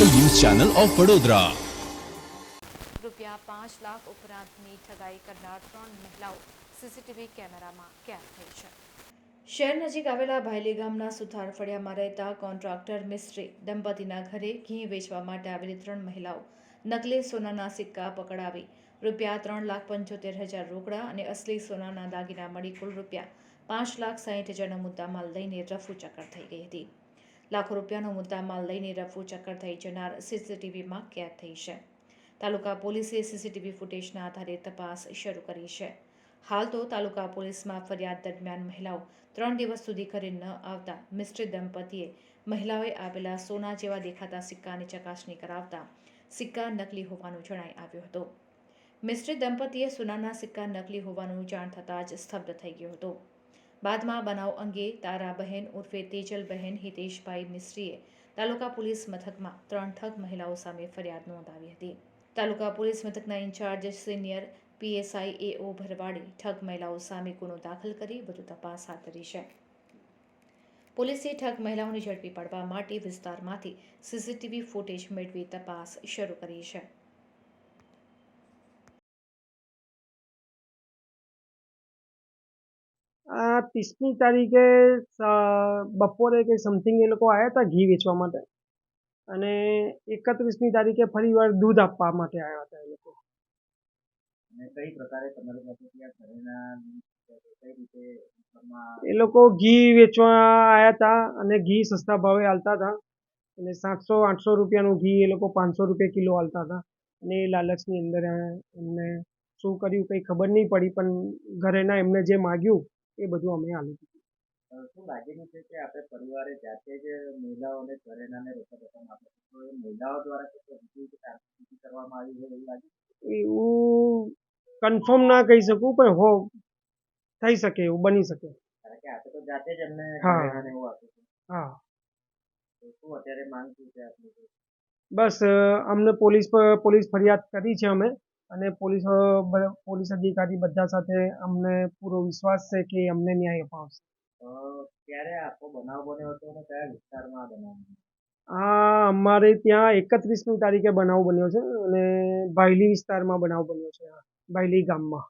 Channel of Vadodara. રૂપિયા પાંચ લાખ ઉપરાંતની ઠગાઈ કરનાર ત્રણ મહિલાઓ સીસીટીવી કેમેરામાં કેદ થઈ છે. શહેર નજીક આવેલા ભાયલી ગામના સુથાર ફળિયામાં રહેતા કોન્ટ્રાક્ટર મિસ્ત્રી દંપતીના ઘરે ઘી વેચવા માટે આવેલી ત્રણ મહિલાઓ નકલી સોનાના સિક્કા પકડાવી રૂપિયા ત્રણ લાખ પંચોતેર હજાર રોકડા અને અસલી સોનાના દાગીના મળી કુલ રૂપિયા પાંચ લાખ સાહીઠ હજારના મુદ્દામાલ લઈને રફુ ચક્કર થઈ ગઈ હતી. લાખો રૂપિયાનો મુદ્દામાલ લઈને રફુ ચક્કર થઈ જનાર સીસીટીવીમાં કેદ થઈ છે. તાલુકા પોલીસે સીસીટીવી ફૂટેજના આધારે તપાસ શરૂ કરી છે. હાલ તો તાલુકા પોલીસમાં ફરિયાદ દરમિયાન મહિલાઓ ત્રણ દિવસ સુધી ઘરે ન આવતા મિસ્ટર દંપતીએ મહિલાઓએ આપેલા સોના જેવા દેખાતા સિક્કાની ચકાસણી કરાવતા સિક્કા નકલી હોવાનું જણાઈ આવ્યું હતું. મિસ્ટર દંપતીએ સોનાના સિક્કા નકલી હોવાનું જાણ થતાં જ સ્તબ્ધ થઈ ગયો હતો. બાદમાં બનાવ અંગે તારાબહેન ઉર્ફે તેજલબહેન હિતેશભાઈ મિસ્ત્રીએ તાલુકા પોલીસ મથકમાં ત્રણ ઠગ મહિલાઓ સામે ફરિયાદ નોંધાવી હતી. તાલુકા પોલીસ મથકના ઇન્ચાર્જ સિનિયર પીએસઆઈ એઓ ભરવાડે ઠગ મહિલાઓ સામે ગુનો દાખલ કરી વધુ તપાસ હાથ ધરી છે. પોલીસે ઠગ મહિલાઓને ઝડપી પાડવા માટે વિસ્તારમાંથી સીસીટીવી ફૂટેજ મેળવી તપાસ શરૂ કરી છે. આ ત્રીસમી તારીખે બપોરે કે સમથિંગ એ લોકો આવ્યા હતા ઘી વેચવા માટે. અને એકત્રીસમી તારીખે ફરી વાર દૂધ આપવા માટે આવ્યા હતા એ લોકો. કઈ પ્રકારે તમારી પાસે એ લોકો ઘી વેચવા આવ્યા હતા અને ઘી સસ્તા ભાવે હાલતા હતા અને સાતસો આઠસો રૂપિયાનું ઘી એ લોકો પાંચસો રૂપિયા કિલો હાલતા હતા અને એ લાલચની અંદર એમને શું કર્યું કંઈ ખબર નહીં પડી પણ ઘરેના એમને જે માગ્યું એ બધું અમે આલી અ, શું લાગેલું છે કે આપણે પરિવારે જાતે જ મહિલાઓને ઘરેણાને તો એ મહિલાઓ દ્વારા કરવામાં આવી હોય એવું લાગે? એવું કન્ફર્મ ના કહી શકું પણ હો થઈ શકે એવું બની શકે. કારણ કે આપણે તો જાતે જ એમને ઘરેણાને એવું આપ્યું છે. હા. શું અત્યારે માંગ શું છે આપની? બસ અમને પોલીસ પર પોલીસ ફરિયાદ કરી છે અમે. અને પોલીસ પોલીસ અધિકારી બધા સાથે અમને પૂરો વિશ્વાસ છે કે અમને ન્યાય અપાવશે. ક્યારે આખો બનાવ બન્યો હતો અને કયા વિસ્તારમાં બનાવ આ અમારે ત્યાં એકત્રીસમી તારીખે બનાવ બન્યો છે અને ભાયલી વિસ્તારમાં બનાવ બન્યો છે ભાયલી ગામમાં.